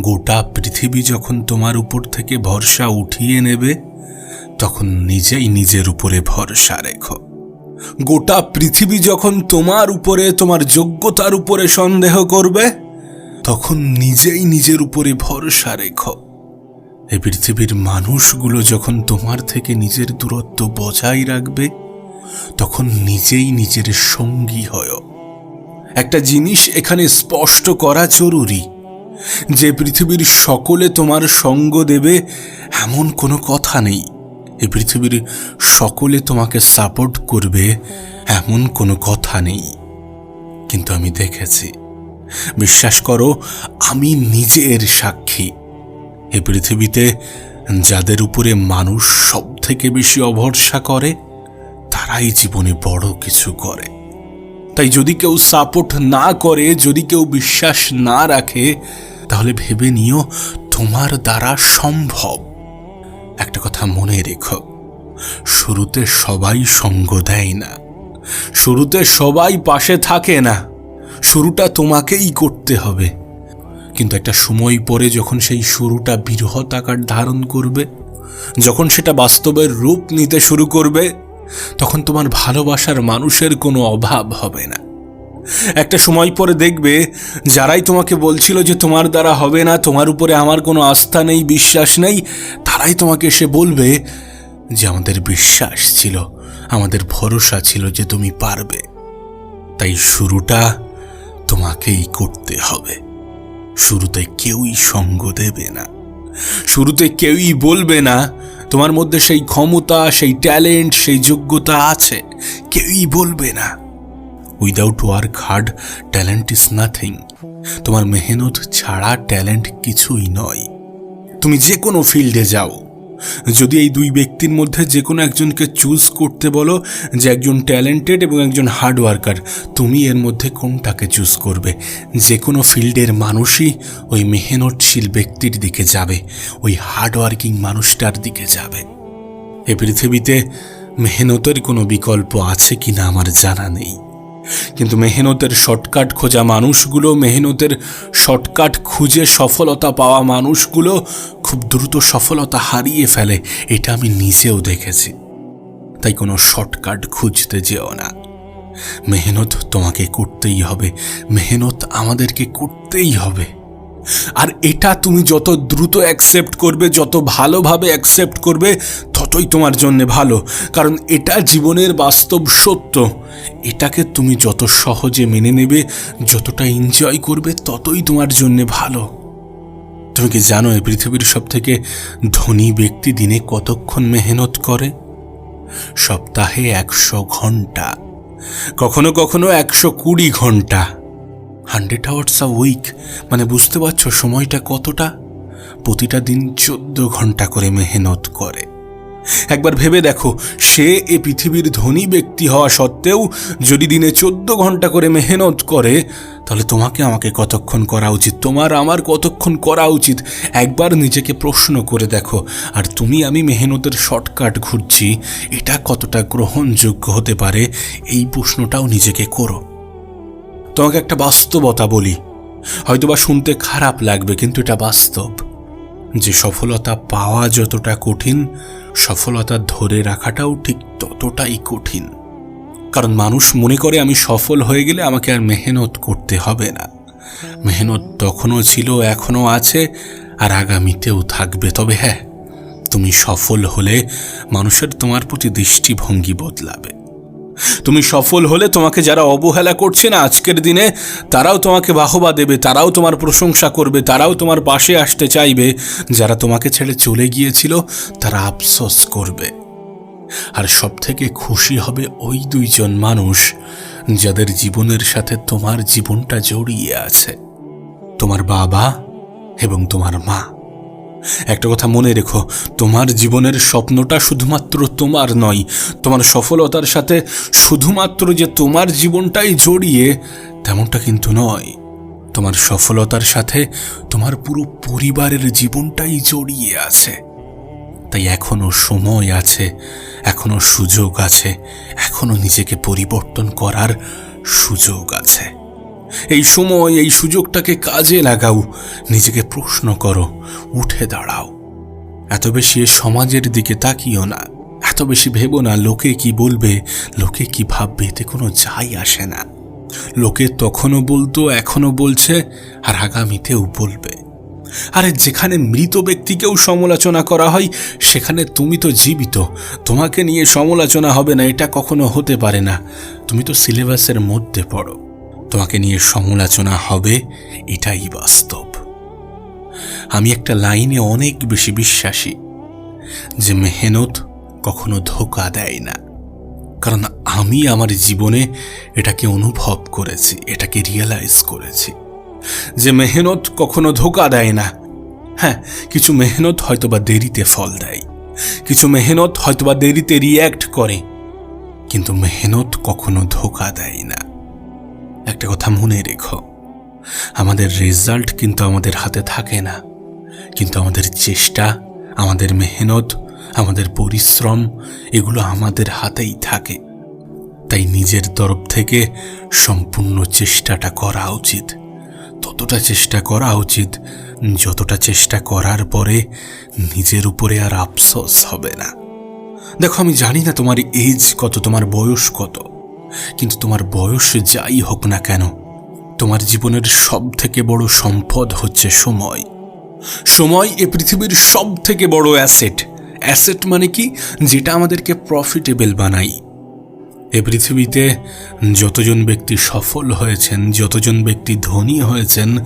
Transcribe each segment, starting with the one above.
গোটা পৃথিবী যখন তোমার উপর থেকে ভরসা উঠিয়ে নেবে, তখন নিজেই নিজের উপরে ভরসা রেখো। গোটা পৃথিবী যখন তোমার উপরে, তোমার যোগ্যতার উপরে সন্দেহ করবে, তখন নিজেই নিজের উপরে ভরসা রেখো। এই পৃথিবীর মানুষগুলো যখন তোমার থেকে নিজের দূরত্ব বজায় রাখবে, তখন নিজেই নিজের সঙ্গী হয়। একটা জিনিস এখানে স্পষ্ট করা জরুরি যে পৃথিবীর সকলে তোমার সঙ্গ দেবে, এমন কোনো কথা নেই। এই পৃথিবীর সকলে তোমাকে সাপোর্ট করবে, এমন কোনো কথা নেই। কিন্তু আমি দেখেছি, বিশ্বাস করো, আমি নিজের সাক্ষী। এ পৃথিবীতে যাদের উপরে মানুষ সব থেকে বেশি অভরসা করে, তারাই জীবনে বড় কিছু করে। তাই যদি কেউ সাপোর্ট না করে, যদি কেউ বিশ্বাস না রাখে তাহলে ভেবে নিও তোমার দ্বারা সম্ভব। একটা কথা মনে রেখো, শুরুতে সবাই সঙ্গ দেয় না, শুরুতে সবাই পাশে থাকে না, শুরুটা তোমাকেই করতে হবে। কিন্তু একটা সময় পরে যখন সেই শুরুটা বৃহৎ আকার ধারণ করবে, যখন সেটা বাস্তবের রূপ নিতে শুরু করবে, তখন তোমার ভালোবাসার মানুষের কোনো অভাব হবে না। একটা সময় পরে দেখবে যারাই তোমাকে বলছিল যে তোমার দ্বারা হবে না, তোমার উপরে আমার কোনো আস্থা নেই, বিশ্বাস নেই, তারাই তোমাকে এসে বলবে যে আমাদের বিশ্বাস ছিল, আমাদের ভরসা ছিল যে তুমি পারবে। তাই শুরুটা তোমাকেই করতে হবে। শুরুতে কেউই সঙ্গ দেবে না। শুরুতে কেউই বলবে না, তোমার মধ্যে সেই ক্ষমতা, সেই ট্যালেন্ট, সেই যোগ্যতা আছে, কেউই বলবে না। Without work hard talent is nothing তোমার মেহনত ছাড়া ট্যালেন্ট কিছুই নয়। তুমি যে কোনো ফিল্ডে যাও। যদি এই দুই ব্যক্তির মধ্যে যে কোনো একজনকে চুজ করতে বলো যে একজন ট্যালেন্টেড এবং একজন হার্ড ওয়ার্কার তুমি এর মধ্যে কোনটাকে চুজ করবে? যে কোনো ফিল্ডের মানুষই ওই মেহনতশীল ব্যক্তির দিকে যাবে, ওই হার্ড ওয়ার্কিং মানুষটার দিকে যাবে। এ পৃথিবীতে মেহনতের কোনো বিকল্প আছে কিনা আমার জানা নেই। কিন্তু মেহনতের শর্টকাট খোঁজা মানুষগুলো, মেহনতের শর্টকাট খুঁজে সফলতা পাওয়া মানুষগুলো খুব দ্রুত সফলতা হারিয়ে ফেলে, এটা আমি নিজেও দেখেছি। তাই কোনো শর্টকাট খুঁজতে যেও না। মেহনত তোমাকে করতেই হবে। মেহনত আমাদেরকে করতেই হবে। আর এটা তুমি যত দ্রুত অ্যাকসেপ্ট করবে, যত ভালোভাবে অ্যাকসেপ্ট করবে ততই তোমার জন্য ভালো, কারণ এটা জীবনের বাস্তব সত্য। এটাকে তুমি যত সহজে মেনে নেবে, যতটা এনজয় করবে, ততই তোমার জন্য ভালো। তুমি কি জানো এই পৃথিবীর সব থেকে ধনী ব্যক্তি দিনে কতক্ষণ মেহনত করে? সপ্তাহে একশো ঘণ্টা, কখনো কখনো একশো কুড়ি ঘণ্টা। হান্ড্রেড আওয়ার্স আ উইক মানে বুঝতে পারছ সময়টা কতটা? প্রতিটা দিন চোদ্দ ঘণ্টা করে মেহনত করে। একবার ভেবে দেখো, সে এ পৃথিবীর ধনী ব্যক্তি হওয়া সত্ত্বেও যদি দিনে চোদ্দ ঘণ্টা করে মেহনত করে, তাহলে তোমাকে আমাকে কতক্ষণ করা উচিত? তোমার আমার কতক্ষণ করা উচিত? একবার নিজেকে প্রশ্ন করে দেখো, আর তুমি আমি মেহনতের শর্টকাট ঘুরছি, এটা কতটা গ্রহণযোগ্য হতে পারে? এই প্রশ্নটাও নিজেকে করো। তোমাকে একটা বাস্তবতা বলি। হয়তোবা শুনতে খারাপ লাগবে, কিন্তু এটা বাস্তব। যে সফলতা পাওয়া যতটা কঠিন সফলতা ধরে রাখাটাও ঠিক ততটাই কঠিন। কারণ মানুষ মনে করে, আমি সফল হয়ে গেলে আমাকে আর মেহনত করতে হবে না। মেহনত তখনও ছিল, এখনও আছে, আর আগামীতেও থাকবে। তবে হ্যাঁ তুমি সফল হলে মানুষের তোমার প্রতি দৃষ্টিভঙ্গি বদলাবে। তুমি সফল হলে তোমাকে যারা অবহেলা করছে না আজকের দিনে, তারাও তোমাকে বাহবা দেবে, তারাও তোমার প্রশংসা করবে, তারাও তোমার পাশে আসতে চাইবে। যারা তোমাকে ছেড়ে চলে গিয়েছিল, তারা আফসোস করবে। আর সব থেকে খুশি হবে ওই দুইজন মানুষ, যাদের জীবনের সাথে তোমার জীবনটা জড়িয়ে আছে। তোমার বাবা এবং তোমার মা। একটা কথা মনে রেখো, তোমার জীবনের স্বপ্নটা শুধুমাত্র তোমার নয়, তোমার সফলতার সাথে শুধুমাত্র যে তোমার জীবনটাই জড়িয়ে, তেমনটা কিন্তু নয়। তোমার সফলতার সাথে তোমার পুরো পরিবারের জীবনটাই জড়িয়ে আছে। তাই এখনও সময় আছে, এখনও সুযোগ আছে, এখনও নিজেকে পরিবর্তন করার সুযোগ আছে। এই সময়, এই সুযোগটাকে কাজে লাগাও। নিজেকে প্রশ্ন করো, উঠে দাঁড়াও। এত বেশি সমাজের দিকে তাকিও না। এত বেশি ভেবো না লোকে কি বলবে, লোকে কি ভাববে, এতে কোনো যাই আসে না। লোকে তখনও বলতো এখনও বলছে, আর আগামীতেও বলবে। আরে, যেখানে মৃত ব্যক্তিকেও সমালোচনা করা হয়, সেখানে তুমি তো জীবিত। তোমাকে নিয়ে সমালোচনা হবে না, এটা কখনো হতে পারে না। তুমি তো সিলেবাসের মধ্যে পড়ো। তোমাকে নিয়ে সমালোচনা হবে, এটাই বাস্তব। আমি একটা লাইনে অনেক বেশি বিশ্বাসী যে মেহনত কখনো ধোকা দেয় না। কারণ আমি আমার জীবনে এটাকে অনুভব করেছি, এটাকে রিয়েলাইজ করেছি যে মেহনত কখনো ধোকা দেয় না। হ্যাঁ কিছু মেহনত হয়তোবা দেরিতে ফল দেয়, কিছু মেহনত হয়তোবা দেরিতে রিয়্যাক্ট করে, কিন্তু মেহনত কখনো ধোকা দেয় না। একটা কথা মনে রেখো। আমাদের রেজাল্ট কিন্তু আমাদের হাতে থাকে না। কিন্তু আমাদের চেষ্টা, আমাদের মেহনত, আমাদের পরিশ্রম, এগুলো আমাদের হাতেই থাকে। তাই নিজের তরফ থেকে সম্পূর্ণ চেষ্টাটা করা উচিত। ততটা চেষ্টা করা উচিত, যতটা চেষ্টা করার পরে নিজের উপরে আর আফসোস হবে না। দেখো, আমি জানি না তোমার এজ কত, তোমার বয়স কত। কিন্তু তোমার বয়স যাই হোক না কেন, তোমার জীবনের সব থেকে বড় সম্পদ হচ্ছে সময়। সময় এ পৃথিবীর সব থেকে বড় অ্যাসেট। অ্যাসেট মানে কি? যেটা আমাদেরকে প্রফিটেবল বানাই এ পৃথিবীতে যতজন ব্যক্তি সফল হয়েছেন, যতজন ব্যক্তি ধনী হয়েছেন,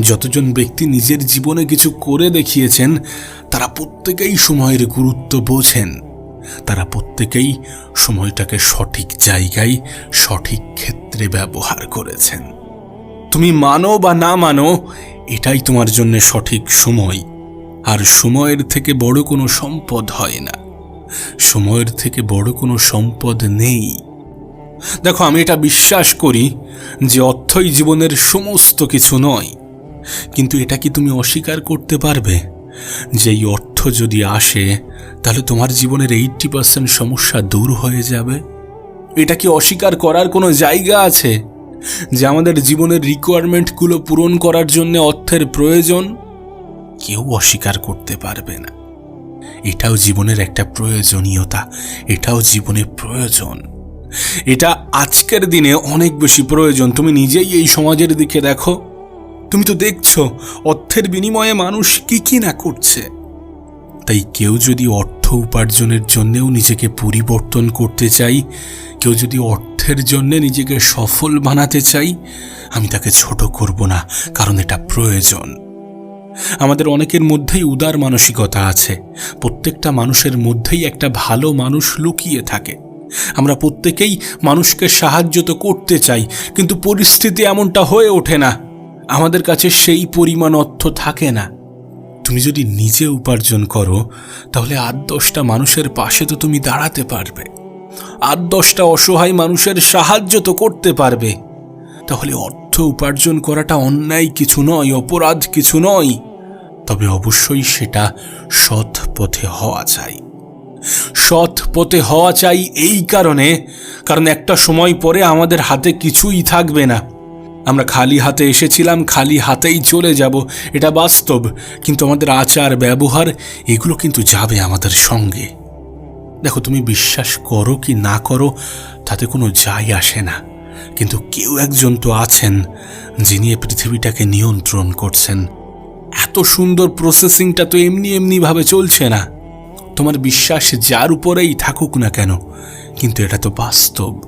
যতজন ব্যক্তি নিজের জীবনে কিছু করে দেখিয়েছেন, তারা প্রত্যেকেই সময়ের গুরুত্ব বোঝেন। তারা প্রত্যেকেই সময়টাকে সঠিক জায়গায়, সঠিক ক্ষেত্রে ব্যবহার করেছেন। তুমি মানো বা না মানো, এটাই তোমার জন্য সঠিক সময়। আর সময়ের থেকে বড় কোনো সম্পদ হয় না। সময়ের থেকে বড় কোনো সম্পদ নেই। দেখো, আমি এটা বিশ্বাস করি যে অর্থই জীবনের সমস্ত কিছু নয়। কিন্তু এটা কি তুমি অস্বীকার করতে পারবে যে এই অর্থ যদি আসে, তাহলে তোমার জীবনের এইটটি পার্সেন্ট সমস্যা দূর হয়ে যাবে। এটা কি অস্বীকার করার কোনো জায়গা আছে? যে আমাদের জীবনের রিকোয়ারমেন্টগুলো পূরণ করার জন্য অর্থের প্রয়োজন? কেউ অস্বীকার করতে পারবে না। এটাও জীবনের একটা প্রয়োজনীয়তা। এটাও জীবনের প্রয়োজন। এটা আজকের দিনে অনেক বেশি প্রয়োজন। তুমি নিজেই এই সমাজের দিকে দেখো। তুমি তো দেখছ, অর্থের বিনিময়ে মানুষ কি কি না করছে। তাই কেউ যদি অর্থ উপার্জনের জন্যেও নিজেকে পরিবর্তন করতে চাই, কেউ যদি অর্থের জন্যে নিজেকে সফল বানাতে চাই, আমি তাকে ছোট করব না, কারণ এটা প্রয়োজন। আমাদের অনেকের মধ্যেই উদার মানসিকতা আছে। প্রত্যেকটা মানুষের মধ্যেই একটা ভালো মানুষ লুকিয়ে থাকে। আমরা প্রত্যেকেই মানুষকে সাহায্য তো করতে চাই, কিন্তু পরিস্থিতি এমনটা হয়ে ওঠে না। আমাদের কাছে সেই পরিমাণ অর্থ থাকে না। তুমি যদি নিজে উপার্জন করো, তাহলে আট দশটা মানুষের পাশে তো তুমি দাঁড়াতে পারবে। আট দশটা অসহায় মানুষের সাহায্য তো করতে পারবে। তাহলে অর্থ উপার্জন করাটা অন্যায় কিছু নয়, অপরাধ কিছু নয়। তবে অবশ্যই সেটা সৎ পথে হওয়া চাই। সৎ পথে হওয়া চাই এই কারণে, কারণ একটা সময় পরে আমাদের হাতে কিছুই থাকবে না। আমরা খালি হাতে এসেছিলাম, খালি হাতেই চলে যাব। এটা বাস্তব, কিন্তু আমাদের আচার, ব্যবহার, এগুলো কিন্তু যাবে আমাদের সঙ্গে। দেখো, তুমি বিশ্বাস করো কি না করো, তাতে কোনো যাই আসে না। কিন্তু কেউ একজন তো আছেন, যিনি এ পৃথিবীটাকে নিয়ন্ত্রণ করছেন। এত সুন্দর প্রসেসিংটা তো এমনি এমনিভাবে চলছে না। তোমার বিশ্বাস যার উপরেই থাকুক না কেন, কিন্তু এটা তো বাস্তব।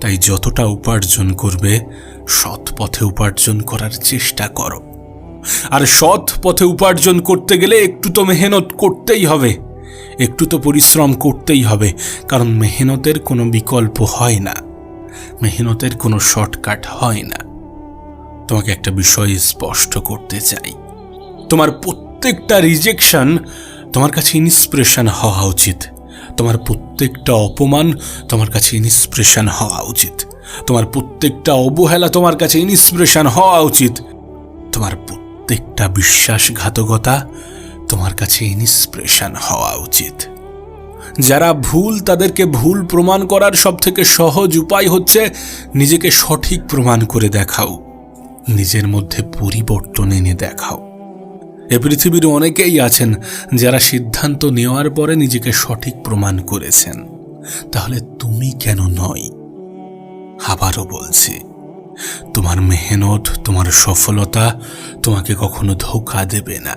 তাই যতটা উপার্জন করবে সৎ পথে উপার্জন করার চেষ্টা করো। আর সৎ পথে উপার্জন করতে গেলে একটু তো মেহনত করতেই হবে। একটু তো পরিশ্রম করতেই হবে, কারণ মেহনতের কোনো বিকল্প হয় না। মেহনতের কোনো শর্টকাট হয় না। তোমাকে একটা বিষয় স্পষ্ট করতে চাই। তোমার প্রত্যেকটা রিজেকশন তোমার কাছে ইন্সপিরেশন হওয়া উচিত। তোমার প্রত্যেকটা অপমান তোমার কাছে ইন্সপিরেশন হওয়া উচিত। তোমার প্রত্যেকটা অবহেলা তোমার কাছে ইন্সপিরেশন হওয়া উচিত। তোমার প্রত্যেকটা বিশ্বাসঘাতকতা তোমার কাছে ইন্সপিরেশন হওয়া উচিত। যারা ভুল তাদেরকে ভুল প্রমাণ করার সব থেকে সহজ উপায় হচ্ছে নিজেকে সঠিক প্রমাণ করে দেখাও। নিজের মধ্যে পরিবর্তন এনে দেখাও। এ পৃথিবীর অনেকেই আছেন যারা সিদ্ধান্ত নেওয়ার পরে নিজেকে সঠিক প্রমাণ করেছেন। তাহলে তুমি কেন নয়? আবারও বলছি, তোমার মেহনত, তোমার সফলতা তোমাকে কখনো ধোকা দেবে না।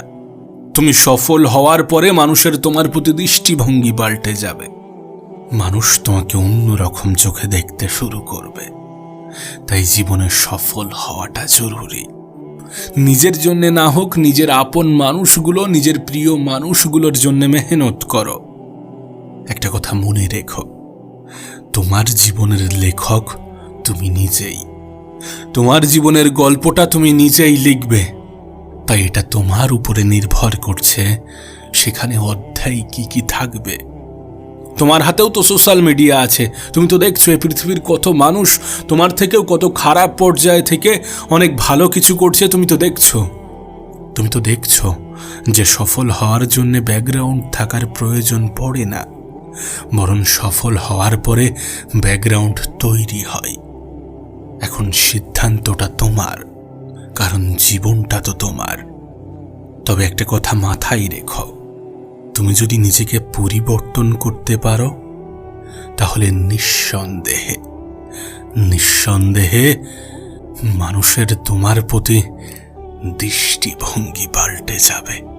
তুমি সফল হওয়ার পরে মানুষের তোমার প্রতি দৃষ্টিভঙ্গি পাল্টে যাবে। মানুষ তোমাকে অন্যরকম চোখে দেখতে শুরু করবে। তাই জীবনে সফল হওয়াটা জরুরি। নিজের জন্য না হোক, নিজের আপন মানুষগুলো, নিজের প্রিয় মানুষগুলোর জন্য মেহনত করো। একটা কথা মনে রেখো, তোমার জীবনের লেখক তুমি নিজেই। তোমার জীবনের গল্পটা তুমি নিজেই লিখবে। তাই এটা তোমার উপরে নির্ভর করছে, সেখানে অধ্যায় কি কি থাকবে। তোমার হাতেও তো সোশ্যাল মিডিয়া আছে। তুমি তো দেখছ, এই পৃথিবীর কত মানুষ, তোমার থেকেও কত খারাপ পর্যায়ে থেকে অনেক ভালো কিছু করছে, তুমি তো দেখছ। তুমি তো দেখছ যে সফল হওয়ার জন্য ব্যাকগ্রাউন্ড থাকার প্রয়োজন পড়ে না, বরং সফল হওয়ার পরে ব্যাকগ্রাউন্ড তৈরি হয়। এখন সিদ্ধান্তটা তোমার, কারণ জীবনটা তো তোমার। তবে একটা কথা মাথায় রেখো, তুমি যদি নিজেকে পরিবর্তন করতে পারো, তাহলে নিঃসন্দেহে নিঃসন্দেহে মানুষের তোমার প্রতি দৃষ্টিভঙ্গি পাল্টে যাবে।